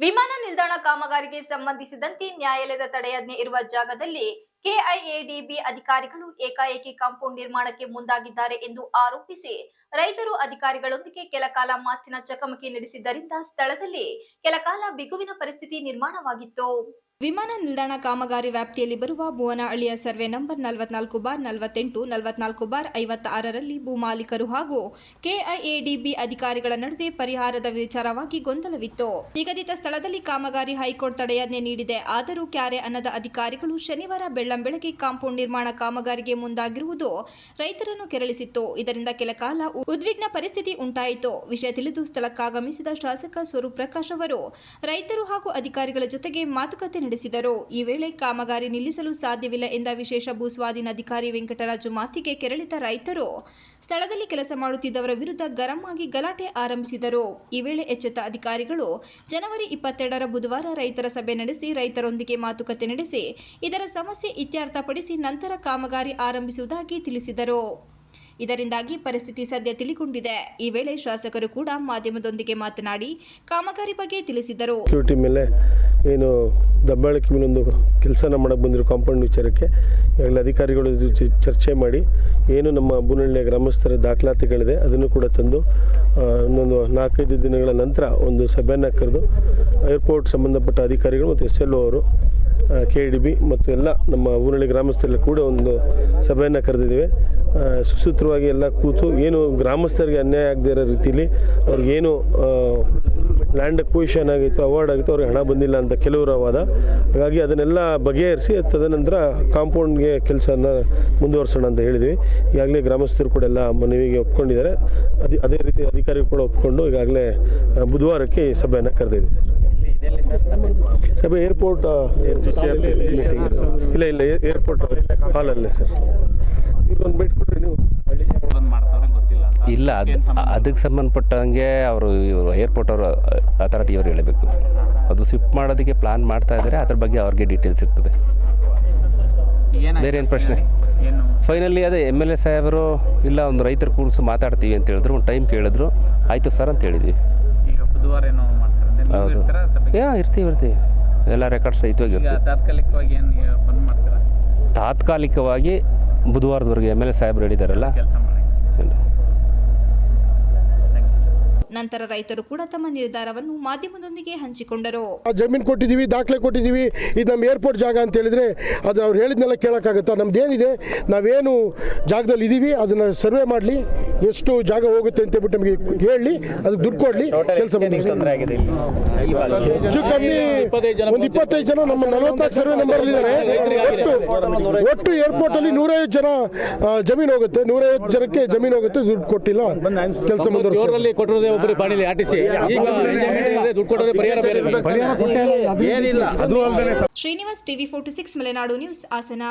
ನಿಲ್ದಾಣ ಕಾಮಗಾರಿಗೆ ಸಂಬಂಧಿಸಿದಂತೆ ನ್ಯಾಯಾಲಯದ ತಡೆಯಾಜ್ಞೆ ಇರುವ ಜಾಗದಲ್ಲಿ ಕೆಐಎಡಿಬಿ ಅಧಿಕಾರಿಗಳು ಏಕಾಏಕಿ ಕಾಂಪೌಂಡ್ ನಿರ್ಮಾಣಕ್ಕೆ ಮುಂದಾಗಿದ್ದಾರೆ ಎಂದು ಆರೋಪಿಸಿ ರೈತರು ಅಧಿಕಾರಿಗಳೊಂದಿಗೆ ಕೆಲಕಾಲ ಮಾತಿನ ಚಕಮಕಿ ನಡೆಸಿದ್ದರಿಂದ ಸ್ಥಳದಲ್ಲಿ ಕೆಲಕಾಲ ಬಿಗುವಿನ ಪರಿಸ್ಥಿತಿ ನಿರ್ಮಾಣವಾಗಿತ್ತು. ವಿಮಾನ ನಿಲ್ದಾಣ ಕಾಮಗಾರಿ ವ್ಯಾಪ್ತಿಯಲ್ಲಿ ಬರುವ ಭುವನಹಳ್ಳಿಯ ಸರ್ವೆ ನಂಬರ್ ನಲವತ್ನಾಲ್ಕು ಬಾರ್ ನಲವತ್ತೆಂಟು, ನಲವತ್ನಾಲ್ಕು ಬಾರ್ ಐವತ್ತಾರರಲ್ಲಿ ಭೂಮಾಲೀಕರು ಹಾಗೂ ಕೆಐಎಡಿಬಿ ಅಧಿಕಾರಿಗಳ ನಡುವೆ ಪರಿಹಾರದ ವಿಚಾರವಾಗಿ ಗೊಂದಲವಿತ್ತು. ನಿಗದಿತ ಸ್ಥಳದಲ್ಲಿ ಕಾಮಗಾರಿ ಹೈಕೋರ್ಟ್ ತಡೆಯಾಜ್ಞೆ ನೀಡಿದೆ. ಆದರೂ ಕ್ಯಾರೆ ಅನ್ನದ ಅಧಿಕಾರಿಗಳು ಶನಿವಾರ ಬೆಳ್ಳಂಬೆಳಗ್ಗೆ ಕಾಂಪೌಂಡ್ ನಿರ್ಮಾಣ ಕಾಮಗಾರಿಗೆ ಮುಂದಾಗಿರುವುದು ರೈತರನ್ನು ಕೆರಳಿಸಿತ್ತು. ಇದರಿಂದ ಕೆಲ ಕಾಲ ಉದ್ವಿಗ್ನ ಪರಿಸ್ಥಿತಿ ಉಂಟಾಯಿತು. ವಿಷಯ ತಿಳಿದು ಸ್ಥಳಕ್ಕಾಗಮಿಸಿದ ಶಾಸಕ ಸ್ವರೂಪ್ ಪ್ರಕಾಶ್ ಅವರು, ರೈತರು ಹಾಗೂ ಅಧಿಕಾರಿಗಳ ಜೊತೆಗೆ ಮಾತುಕತೆ ನಡೆಸಿದರು. ಈ ವೇಳೆ ಕಾಮಗಾರಿ ನಿಲ್ಲಿಸಲು ಸಾಧ್ಯವಿಲ್ಲ ಎಂದ ವಿಶೇಷ ಭೂಸ್ವಾಧೀನ ಅಧಿಕಾರಿ ವೆಂಕಟರಾಜು ಮಾತಿಗೆ ಕೆರಳಿದ ರೈತರು, ಸ್ಥಳದಲ್ಲಿ ಕೆಲಸ ಮಾಡುತ್ತಿದ್ದವರ ವಿರುದ್ಧ ಗರಂ ಆಗಿ ಗಲಾಟೆ ಆರಂಭಿಸಿದರು. ಈ ವೇಳೆ ಎಚ್ಚೆತ್ತ ಅಧಿಕಾರಿಗಳು, ಜನವರಿ ಇಪ್ಪತ್ತೆರಡರ ಬುಧವಾರ ರೈತರ ಸಭೆ ನಡೆಸಿ ರೈತರೊಂದಿಗೆ ಮಾತುಕತೆ ನಡೆಸಿ, ಇದರ ಸಮಸ್ಯೆ ಇತ್ಯರ್ಥಪಡಿಸಿ ನಂತರ ಕಾಮಗಾರಿ ಆರಂಭಿಸುವುದಾಗಿ ತಿಳಿಸಿದರು. ಇದರಿಂದಾಗಿ ಪರಿಸ್ಥಿತಿ ಸದ್ಯ ತಿಳಿಕೊಂಡಿದೆ ಈ ವೇಳೆ ಶಾಸಕರು ಕೂಡ ಮಾಧ್ಯಮದೊಂದಿಗೆ ಮಾತನಾಡಿ ಕಾಮಗಾರಿ ಬಗ್ಗೆ ತಿಳಿಸಿದರು ಮೇಲೆ ಏನು ದಬ್ಬಾಳಿಕೆ ಒಂದು ಕೆಲಸನ ಮಾಡಕ್ಕೆ ಬಂದಿರೋ ಕಾಂಪೌಂಡ್ ವಿಚಾರಕ್ಕೆ ಈಗಾಗಲೇ ಅಧಿಕಾರಿಗಳು ಚರ್ಚೆ ಮಾಡಿ ಏನು ನಮ್ಮ ಬೂನಹಳ್ಳಿಯ ಗ್ರಾಮಸ್ಥರ ದಾಖಲಾತಿಗಳಿದೆ, ಅದನ್ನು ಕೂಡ ತಂದು ಇನ್ನೊಂದು ನಾಲ್ಕೈದು ದಿನಗಳ ನಂತರ ಒಂದು ಸಭೆಯನ್ನು ಕರೆದು ಏರ್ಪೋರ್ಟ್ ಸಂಬಂಧಪಟ್ಟ ಅಧಿಕಾರಿಗಳು ಮತ್ತು ಎಸ್ ಎಲ್ ಅವರು ಕೆ ಡಿ ಬಿ ಮತ್ತು ಎಲ್ಲ ನಮ್ಮ ಊರಳ್ಳಿ ಗ್ರಾಮಸ್ಥರಲ್ಲಿ ಕೂಡ ಒಂದು ಸಭೆಯನ್ನು ಕರೆದಿದ್ದೇವೆ. ಸುಸೂತ್ರವಾಗಿ ಎಲ್ಲ ಕೂತು ಏನು ಗ್ರಾಮಸ್ಥರಿಗೆ ಅನ್ಯಾಯ ಆಗದೇ ಇರೋ ರೀತಿಯಲ್ಲಿ ಅವ್ರಿಗೇನು ಲ್ಯಾಂಡ್ ಅಕ್ವಿಷನ್ ಆಗಿತ್ತು ಅವಾರ್ಡ್ ಆಗಿತ್ತು ಅವ್ರಿಗೆ ಹಣ ಬಂದಿಲ್ಲ ಅಂತ ಕೆಲವರ ವಾದ ಹಾಗಾಗಿ ಅದನ್ನೆಲ್ಲ ಬಗೆಹರಿಸಿ ತದನಂತರ ಕಾಂಪೌಂಡ್ಗೆ ಕೆಲಸನ ಮುಂದುವರ್ಸೋಣ ಅಂತ ಹೇಳಿದ್ವಿ. ಈಗಾಗಲೇ ಗ್ರಾಮಸ್ಥರು ಕೂಡ ಎಲ್ಲ ಮನವಿಗೆ ಒಪ್ಕೊಂಡಿದ್ದಾರೆ. ಅದೇ ಅದೇ ರೀತಿ ಅಧಿಕಾರಿಗಳು ಕೂಡ ಒಪ್ಕೊಂಡು ಈಗಾಗಲೇ ಬುಧವಾರಕ್ಕೆ ಈ ಸಭೆಯನ್ನು ಕರೆದಿದ್ದೀವಿ ಸರ್. ಸಭೆ ಏರ್ಪೋರ್ಟ್ ಇಲ್ಲ ಇಲ್ಲ ಏರ್ಪೋರ್ಟ್ ಹಾಲಲ್ಲೇ ಸರ್. ಇಲ್ಲೊಂದು ಬಿಟ್ಟು ಇಲ್ಲ ಅದು ಅದಕ್ಕೆ ಸಂಬಂಧಪಟ್ಟಂಗೆ ಅವರು ಇವರು ಏರ್ಪೋರ್ಟ್ ಅವರು ಅಥಾರಿಟಿಯವರು ಹೇಳಬೇಕು. ಅದು ಶಿಫ್ಟ್ ಮಾಡೋದಕ್ಕೆ ಪ್ಲಾನ್ ಮಾಡ್ತಾ ಇದ್ದಾರೆ ಅದ್ರ ಬಗ್ಗೆ ಅವ್ರಿಗೆ ಡೀಟೇಲ್ಸ್ ಇರ್ತದೆ. ಬೇರೆ ಏನು ಪ್ರಶ್ನೆ? ಫೈನಲಿ ಅದೇ ಎಂ ಎಲ್ ಎ ಸಾಹೇಬರು ಇಲ್ಲ ಒಂದು ರೈತರು ಕೂಡಿಸು ಮಾತಾಡ್ತೀವಿ ಅಂತ ಹೇಳಿದ್ರು ಒಂದು ಟೈಮ್ ಕೇಳಿದ್ರು ಆಯಿತು ಸರ್ ಅಂತ ಹೇಳಿದ್ವಿ. ಹೌದು. ಯಾ ಇರ್ತೀವಿ ಇರ್ತೀವಿ. ಎಲ್ಲ ರೆಕಾರ್ಡ್ಸ್ ಸಹಿತವಾಗಿ ತಾತ್ಕಾಲಿಕವಾಗಿ ತಾತ್ಕಾಲಿಕವಾಗಿ ಬುಧವಾರದವರೆಗೆ ಎಂ ಎಲ್ ಎ ಸಾಹೇಬ್ರು ಹೇಳಿದಾರಲ್ಲ? ಕೆಲಸ ಮಾಡಿ. ನಂತರ ರೈತರು ಕೂಡ ತಮ್ಮ ನಿರ್ಧಾರವನ್ನು ಮಾಧ್ಯಮದೊಂದಿಗೆ ಹಂಚಿಕೊಂಡರು. ಆ ಜಮೀನು ಕೊಟ್ಟಿದ್ದೀವಿ ದಾಖಲೆ ಕೊಟ್ಟಿದ್ದೀವಿ ಇದು ನಮ್ಮ ಏರ್ಪೋರ್ಟ್ ಜಾಗ ಅಂತ ಹೇಳಿದ್ರೆ ಅದು ಅವ್ರು ಹೇಳಿದ್ನೆಲ್ಲ ಕೇಳೋಕ್ಕಾಗುತ್ತಾ? ನಮ್ದು ಏನಿದೆ ನಾವೇನು ಜಾಗದಲ್ಲಿ ಇದ್ದೀವಿ ಅದನ್ನು ಸರ್ವೆ ಮಾಡಲಿ ಎಷ್ಟು ಜಾಗ ಹೋಗುತ್ತೆ ಅಂತ ಹೇಳ್ಬಿಟ್ಟು ನಮಗೆ ಹೇಳಿ ಅದಕ್ಕೆ ದುಡ್ಡು ಕೊಡಲಿ ಕೆಲಸ ಹೆಚ್ಚು ಕಮ್ಮಿ ಒಂದು ಇಪ್ಪತ್ತೈದು ಜನ ನಮ್ಮ ನಲವತ್ನಾಲ್ಕು ಸರ್ವೆ ನಂಬರ್ ಇದ್ದಾರೆ. ಒಟ್ಟು ಒಟ್ಟು ಏರ್ಪೋರ್ಟ್ ಅಲ್ಲಿ ನೂರೈವತ್ತು ಜನ ಜಮೀನು ಹೋಗುತ್ತೆ. ನೂರೈವತ್ತು ಜನಕ್ಕೆ ಜಮೀನು ಹೋಗುತ್ತೆ ದುಡ್ಡು ಕೊಟ್ಟಿಲ್ಲ. ಕೆಲಸ ಮುಂದುವರಿಸ್ತಾರೆ. ಒಬ್ಬರು ಬಾಣಿಲಿ ಆರ್ ಟಿ ಸಿ. ಈಗ ದುಡ್ಡು ಕೊಟ್ಟರೆ ಪರಿಹಾರ ಬೇರೆ ಏನಿಲ್ಲ. Srinivas TV forty six Malenadu news Hassan.